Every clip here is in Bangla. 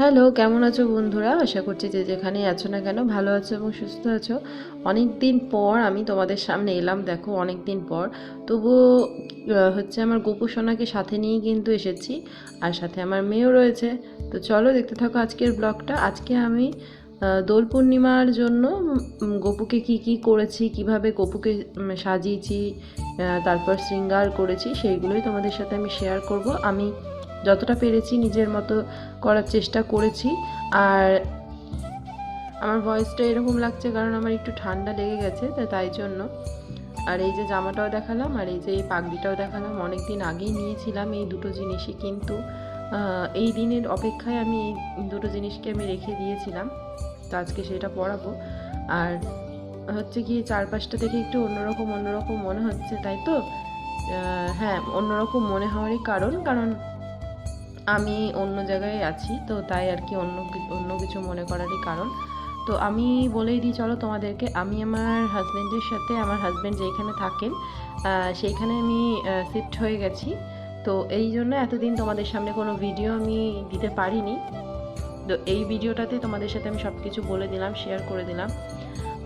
হ্যালো, কেমন আছো বন্ধুরা? আশা করছি যে যেখানেই আছো না কেন ভালো আছো এবং সুস্থ আছো। অনেক দিন পর আমি তোমাদের সামনে এলাম, দেখো অনেক দিন পর। তবুও হচ্ছে আমার গোপু সোনাকে সাথে নিয়েই কিন্তু এসেছি, আর সাথে আমার মেয়েও রয়েছে। তো চলো দেখতে থাকো আজকের ব্লগটা। আজকে আমি দোল পূর্ণিমার জন্য গপুকে কি কি করেছি, কীভাবে গপুকে সাজিয়েছি তারপর শৃঙ্গার করেছি, সেইগুলোই তোমাদের সাথে আমি শেয়ার করব। আমি যতটা পেরেছি নিজের মতো করার চেষ্টা করেছি। আর আমার ভয়েসটা এরকম লাগছে কারণ আমার একটু ঠান্ডা লেগে গেছে তাই জন্য। আর এই যে জামাটাও দেখালাম, আর এই যে এই পাগড়িটাও দেখালাম অনেক দিন আগেই নিয়েছিলাম এই দুটো জিনিসই কিন্তু এই দিনের অপেক্ষায় আমি এই দুটো জিনিসকে আমি রেখে দিয়েছিলাম, তো আজকে সেটা পরাবো। আর হচ্ছে কি চারপাশটা থেকে একটু অন্যরকম অন্যরকম মনে হচ্ছে, তাই তো? হ্যাঁ অন্যরকম মনে হওয়ারই কারণ কারণ আমি অন্য জায়গায় আছি, তো তাই আর কি অন্য অন্য কিছু মনে করারই কারণ। তো আমি বলেই দিই, চলো তোমাদেরকে, আমি আমার হাজব্যান্ডের সাথে, আমার হাজব্যান্ড যেখানে থাকেন সেইখানে আমি শিফট হয়ে গেছি। তো এই জন্য এতদিন তোমাদের সামনে কোনো ভিডিও আমি দিতে পারিনি। তো এই ভিডিওটাতে তোমাদের সাথে আমি সব কিছু বলে দিলাম শেয়ার করে দিলাম।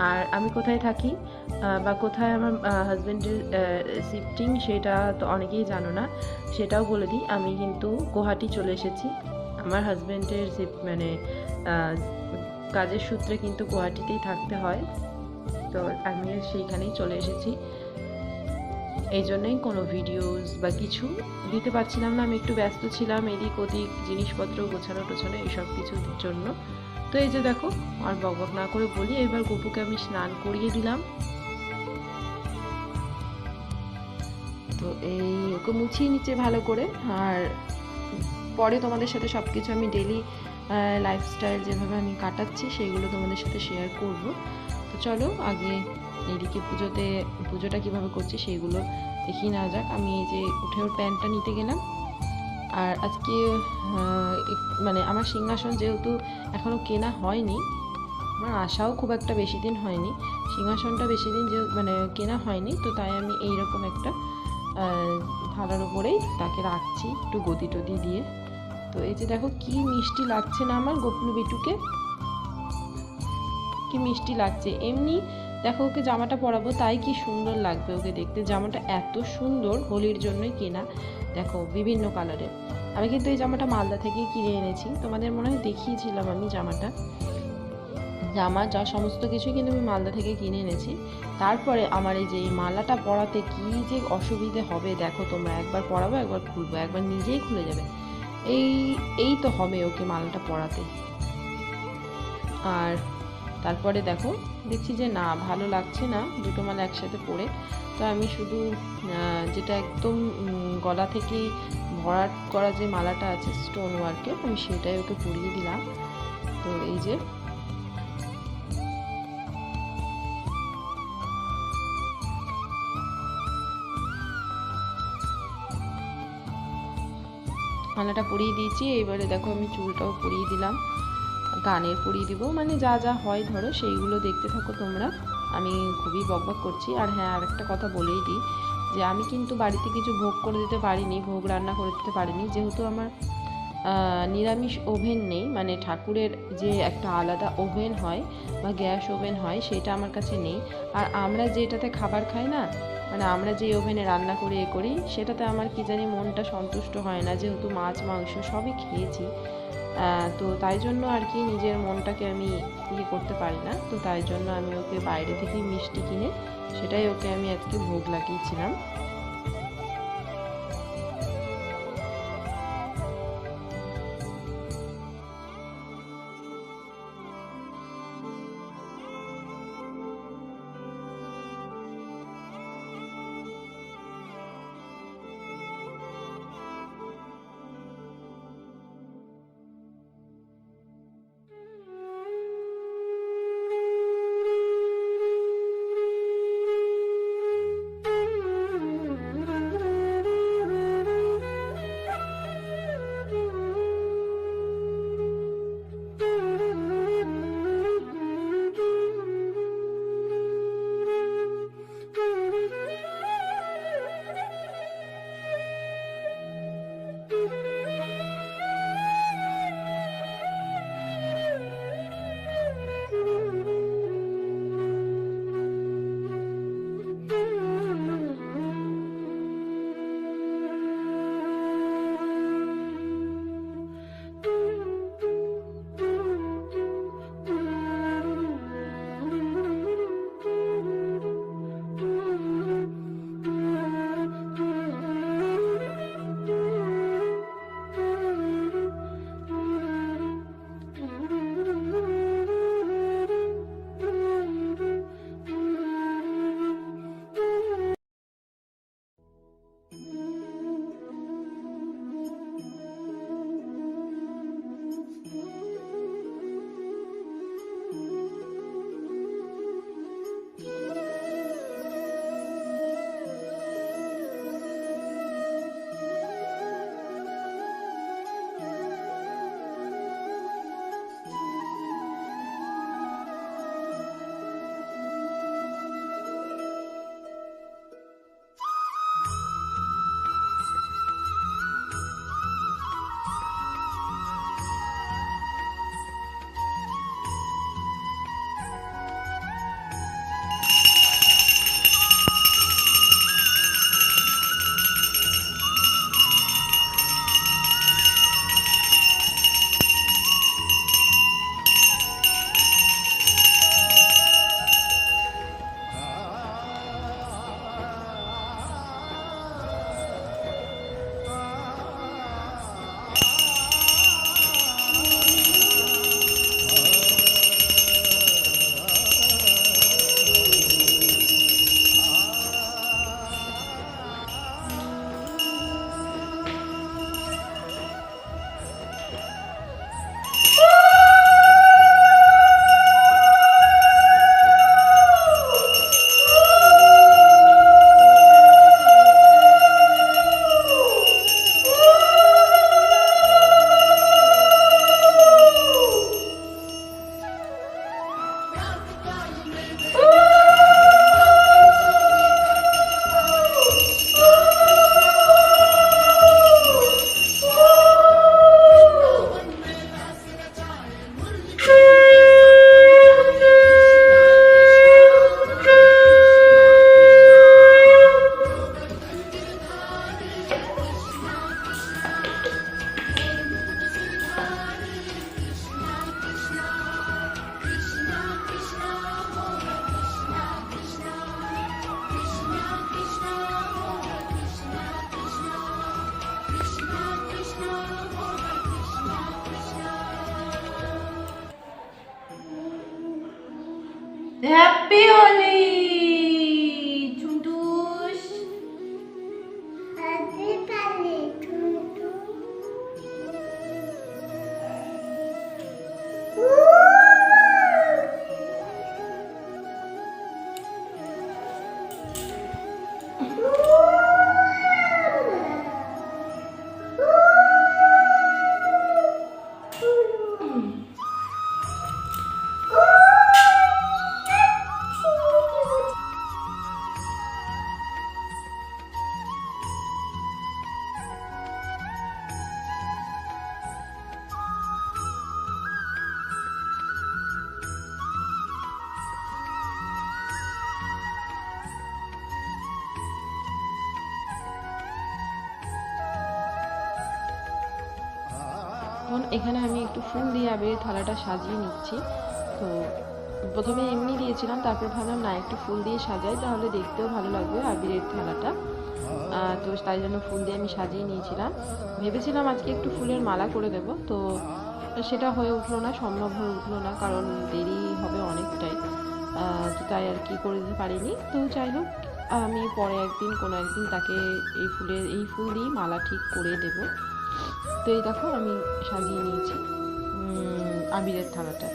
আর আমি কোথায় থাকি? বা কোথায় আমার হাজব্যান্ডের শিফটিং সেটা তো অনেকেই জানো না, সেটাও বলে দিই। আমি কিন্তু গুয়াহাটি চলে এসেছি। আমার হাজব্যান্ডের মানে কাজের সূত্রে কিন্তু গুয়াহাটিতেই থাকতে হয়। তো আমি সেইখানেই চলে এসেছি। এই জন্যই কোনো ভিডিওস বা কিছু দিতে পারছিলাম না। আমি একটু ব্যস্ত ছিলাম এদিক ওদিক, জিনিসপত্র গোছানো টোছানো এইসব কিছুর জন্য। তো এই যে দেখো, আর বকবক না করে বলি, এবার গপুকে আমি স্নান করিয়ে দিলাম। তো এই ওকে মুছিয়ে নিচ্ছে ভালো করে। আর পরে তোমাদের সাথে সব কিছু আমি ডেলি লাইফস্টাইল যেভাবে আমি কাটাচ্ছি সেইগুলো তোমাদের সাথে শেয়ার করব। তো চলো আগে এদিকে পুজোতে, পুজোটা কীভাবে করছি সেইগুলো দেখি না যাক। আমি এই যে উঠে ওর প্যান্টটা নিতে গেলাম। আর আজকে মানে আমার সিংহাসন যেহেতু এখনও কেনা হয়নি, আমার আশাও খুব একটা বেশি দিন হয়নি। সিংহাসনটা বেশি দিন যে মানে কেনা হয়নি, তো তাই আমি এইরকম একটা থালার উপরেই তাকে রাখছি একটু গদি টদি দিয়ে। তো এই যে দেখো কি মিষ্টি লাগছে না আমার গোপনু বিটুকে। কি মিষ্টি লাগছে। এমনি দেখো ওকে জামাটা পরাবো, তাই কি সুন্দর লাগবে ওকে দেখতে। জামাটা এত সুন্দর হোলির জন্যই কেনা, দেখো বিভিন্ন কালারের আমি কিন্তু এই জামাটা মালদা থেকেই কিনে এনেছি। তোমাদের মনে হয় দেখিয়েছিলাম আমি জামাটা। জামা, যা সমস্ত কিছুই কিন্তু আমি মালদা থেকে কিনে এনেছি। তারপরে আমার এই যে এই মালাটা পরাতে কি যে অসুবিধে হবে, দেখো তোমরা একবার পরাবো, একবার খুলবো, একবার নিজেই খুলে যাবে। এই এই তো হবে ওকে মালাটা পরাতে। আর তারপরে দেখো, দেখছি যে না, ভালো লাগছে না, দুটো মালা একসাথে পরে। তো আমি শুধু যেটা একদম গলা থেকে ভরাট করা যে মালাটা আছে স্টোন ওয়ার্কের আমি সেটাই ওকে পরিয়ে দিলাম। তো এই যে মালাটা পরিয়ে দিয়েছি। এবারে দেখো আমি চুলটাও পরিয়ে দিলাম। গানের পরিয়ে দিব। মানে যা যা হয় ধরো, সেইগুলো দেখতে থাকো তোমরা। আমি খুবই বকবক করছি। আর হ্যাঁ আর একটা কথা বলেই দিই যে আমি কিন্তু বাড়িতে কিছু ভোগ করে দিতে পারিনি, ভোগ রান্না করে দিতে পারিনি। যেহেতু আমার নিরামিষ ওভেন নেই মানে ঠাকুরের যে একটা আলাদা ওভেন হয় বা গ্যাস ওভেন হয়, সেটা আমার কাছে নেই। আর আমরা যেটাতে খাবার খাই না মানে আমরা যে ওভেনে রান্না করে এ করি, সেটাতে আমার কি জানি মনটা সন্তুষ্ট হয় না, যেহেতু মাছ, মাংস সবই খেয়েছি। তো তাই জন্য আর কি নিজের মনটাকে আমি ইয়ে করতে পারি না। তো তাই জন্য আমি ওকে বাইরে থেকে মিষ্টি কিনে, সেটাই ওকে আমি আজকে ভোগ লাগিয়েছিলাম। এখন এখানে আমি একটু ফুল দিয়ে আবিরের থালাটা সাজিয়ে নিচ্ছি। তো প্রথমে এমনি দিয়েছিলাম, তারপর ভাবলাম না, একটু ফুল দিয়ে সাজাই, তাহলে দেখতেও ভালো লাগবে আবিরের থালাটা। তো তাই জন্য ফুল দিয়ে আমি সাজিয়ে নিয়েছিলাম। ভেবেছিলাম আজকে একটু ফুলের মালা করে দেব, তো সেটা হয়ে উঠল না, সম্ভব হয়ে উঠল না, কারণ দেরি হবে অনেকটাই। তো তাই আর কি করে দিতে পারিনি। তো যাই হোক, আমি পরে একদিন কোনো একদিন তাকে এই ফুলের, এই ফুল দিয়েই মালা ঠিক করে দেবো। তো এই দেখো, আমি সাজিয়ে নিয়েছি আবিরের থালাটা।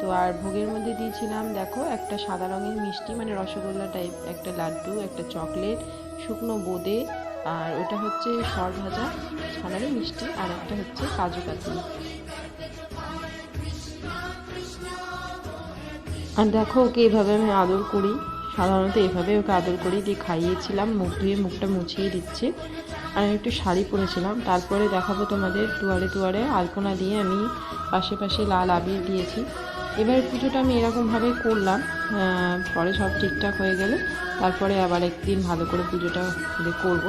তো আর ভোগের মধ্যে দিয়েছিলাম, দেখো, একটা সাদা রঙের মিষ্টি মানে রসগোল্লা টাইপ একটা লাড্ডু, একটা চকলেট, শুকনো বোঁদে, আর ওটা হচ্ছে সর ভাজা ছানারি মিষ্টি, আর একটা হচ্ছে কাজু কাতলি। আর দেখো, ওকে এভাবে আমি আদর করি, সাধারণত এভাবে ওকে আদর করি দিয়ে খাইয়েছিলাম, মুখ ধুয়ে মুখটা মুছিয়ে দিচ্ছে। আমি একটু শাড়ি পরেছিলাম। তারপরে দেখাবো তোমাদের দুয়ারে দুয়ারে আলপনা দিয়ে আমি পাশে পাশে লাল আবির দিয়েছি। এবার পুজোটা আমি এরকমভাবে করলাম পরে সব ঠিকঠাক হয়ে গেলে তারপরে আবার একদিন ভালো করে পুজোটা করব।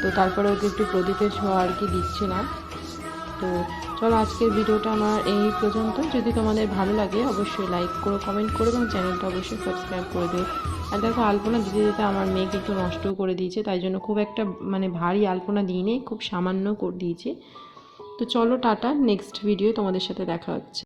তো তারপরে ওকে একটু প্রদীপের ছোঁয়া আর কি দিচ্ছিলাম। তো চলো আজকের ভিডিওটা আমার এই পর্যন্ত। যদি তোমাদের ভালো লাগে অবশ্যই লাইক করো কমেন্ট করো এবং চ্যানেলটা অবশ্যই সাবস্ক্রাইব করে দিও। আর দেখো, আলপনা দিতে দিতে আমার মেয়েকে একটু নষ্টও করে দিয়েছে, তাই জন্য খুব একটা মানে ভারী আলপনা দিই খুব সামান্য করে, দিয়েছে। তো চলো, টাটা নেক্সট ভিডিও তোমাদের সাথে দেখা হচ্ছে।